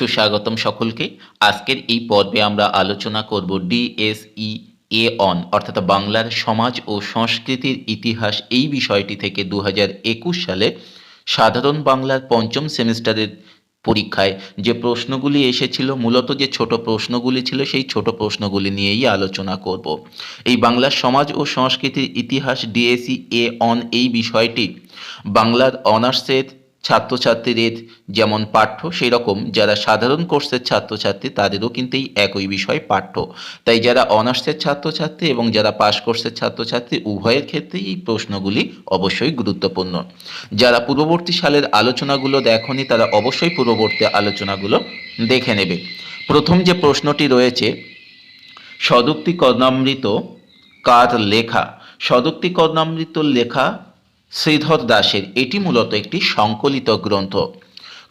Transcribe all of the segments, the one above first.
সুস্বাগতম সকলকে। আজকের এই পর্বে আমরা আলোচনা করব ডিএসই এ অন অর্থাৎ বাংলার সমাজ ও সংস্কৃতির ইতিহাস এই বিষয়টি থেকে দু হাজার একুশ সালে সাধারণ বাংলার পঞ্চম সেমিস্টারের পরীক্ষায় যে প্রশ্নগুলি এসেছিল, মূলত যে ছোট প্রশ্নগুলি ছিল, সেই ছোট প্রশ্নগুলি নিয়েই আলোচনা করব। এই বাংলার সমাজ ও সংস্কৃতির ইতিহাস ডিএসি এ অন এই বিষয়টি বাংলার অনার্সের ছাত্রছাত্রীদের যেমন পাঠ্য সেই রকম যারা সাধারণ কোর্সের ছাত্রছাত্রী, তাদেরও কিন্তু এই একই বিষয় পাঠ্য। তাই যারা অনার্সের ছাত্রছাত্রী এবং যারা পাস কোর্সের ছাত্রছাত্রী, উভয়ের ক্ষেত্রেই এই প্রশ্নগুলি অবশ্যই গুরুত্বপূর্ণ। যারা পূর্ববর্তী সালের আলোচনাগুলো দেখনি, তারা অবশ্যই পূর্ববর্তী আলোচনাগুলো দেখে নেবে। প্রথম যে প্রশ্নটি রয়েছে, সদুক্তি কর্ণামৃত কার লেখা? সদুক্তি কর্ণামৃত লেখা শ্রীধর দাসের, এটি মূলত একটি সংকলিত গ্রন্থ।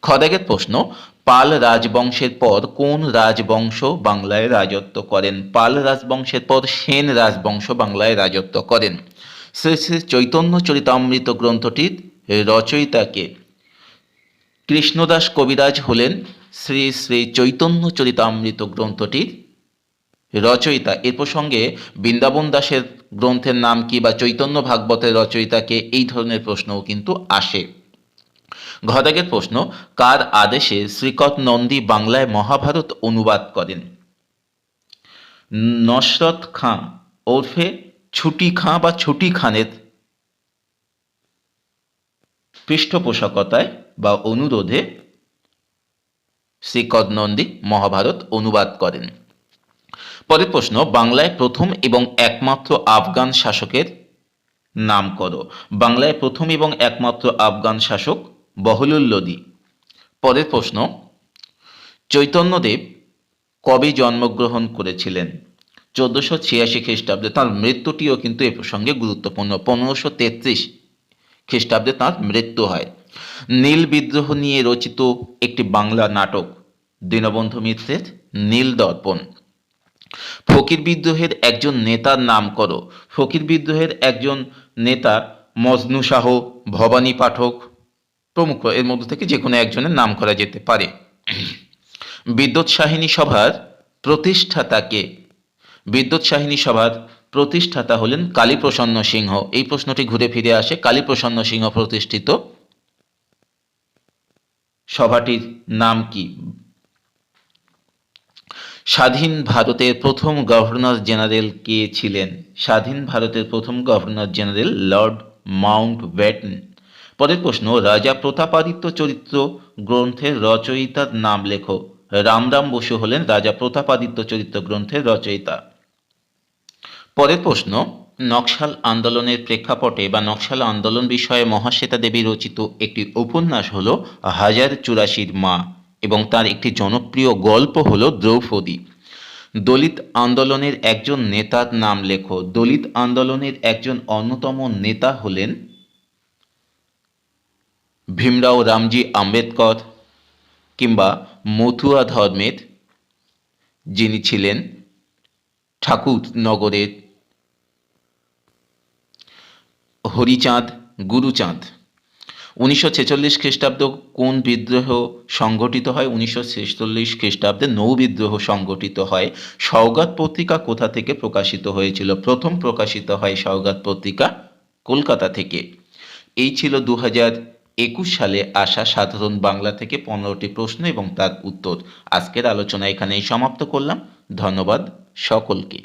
খদাগের প্রশ্ন, পাল রাজবংশের পর কোন রাজবংশ বাংলায় রাজত্ব করেন? পাল রাজবংশের পর সেন রাজবংশ বাংলায় রাজত্ব করেন। শ্রী শ্রী চৈতন্য চরিতামৃত গ্রন্থটির রচয়িতাকে কৃষ্ণদাস কবিরাজ হলেন। শ্রী শ্রী চৈতন্য চরিতামৃত গ্রন্থটির রচয়িতা। এর প্রসঙ্গে বৃন্দাবন দাসের গ্রন্থের নাম কি বা চৈতন্য ভাগবতের রচয়িতাকে এই ধরনের প্রশ্নও কিন্তু আসে। ঘদাগের প্রশ্ন, কার আদেশে শ্রীকত নন্দী বাংলায় মহাভারত অনুবাদ করেন? নসরত খাঁ ওরফে ছুটি খাঁ বা ছুটি খানের পৃষ্ঠপোষকতায় বা অনুরোধে শ্রীকদ নন্দী মহাভারত অনুবাদ করেন। পরের প্রশ্ন, বাংলায় প্রথম এবং একমাত্র আফগান শাসকের নাম করো বাংলায় প্রথম এবং একমাত্র আফগান শাসক বহলুল লোদি পরের প্রশ্ন, চৈতন্যদেব কবে জন্মগ্রহণ করেছিলেন? চোদ্দোশো ছিয়াশি খ্রিস্টাব্দে তাঁর মৃত্যুটিও কিন্তু এ প্রসঙ্গে গুরুত্বপূর্ণ। পনেরোশো তেত্রিশ খ্রিস্টাব্দে তাঁর মৃত্যু হয়। নীল বিদ্রোহ নিয়ে রচিত একটি বাংলা নাটক, দীনবন্ধু মিত্রের নীল দর্পণ। ফকির বিদ্রোহের একজন নেতার নাম করো। ফকির বিদ্রোহের একজন নেতা মজনু শাহ, ভবানী পাঠক প্রমুখ। এর মধ্যে থেকে যে কোনো একজনের নাম করা যেতে পারে। বিদ্যুৎ সাহিনী সভার প্রতিষ্ঠাতাকে বিদ্যুৎ সাহিনী সভার প্রতিষ্ঠাতা হলেন কালীপ্রসন্ন সিংহ। এই প্রশ্নটি ঘুরে ফিরে আসে কালীপ্রসন্ন সিংহ প্রতিষ্ঠিত সভাটির নাম কি? স্বাধীন ভারতের প্রথম গভর্নর জেনারেল কে ছিলেন? স্বাধীন ভারতের প্রথম governor general Lord Mountbatten পরের প্রশ্ন, রাজা প্রতাপাদিত্য চরিত্র গ্রন্থের রচয়িতার নাম লেখো। রামরাম বসু হলেন রাজা প্রতাপাদিত্য চরিত্র গ্রন্থের রচয়িতা। পরের প্রশ্ন, নকশাল আন্দোলনের প্রেক্ষাপটে বা নকশাল আন্দোলন বিষয়ে মহাশ্বেতা দেবী রচিত একটি উপন্যাস হল হাজার চুরাশির মা। এবং তার একটি জনপ্রিয় গল্প হল দ্রৌপদী। দলিত আন্দোলনের একজন নেতার নাম লেখো। দলিত আন্দোলনের একজন অন্যতম নেতা হলেন ভীমরাও রামজি আম্বেদকর কিংবা মথুয়া ধর্মের যিনি ছিলেন ঠাকুর নগরের হরিচাঁদ, গুরুচাঁদ। উনিশশো ছেচল্লিশ খ্রিস্টাব্দ কোন বিদ্রোহ সংগঠিত হয়? উনিশশো ছেচল্লিশ খ্রিস্টাব্দে নৌ বিদ্রোহ সংগঠিত হয়। সৌগাত পত্রিকা কোথা থেকে প্রকাশিত হয়েছিল? প্রথম প্রকাশিত হয় সৌগাত পত্রিকা কলকাতা থেকে। এই ছিল দু হাজার একুশ সালে আসা সাধারণ বাংলা থেকে পনেরোটি প্রশ্ন এবং তার উত্তর। আজকের আলোচনা এখানেই সমাপ্ত করলাম। ধন্যবাদ সকলকে।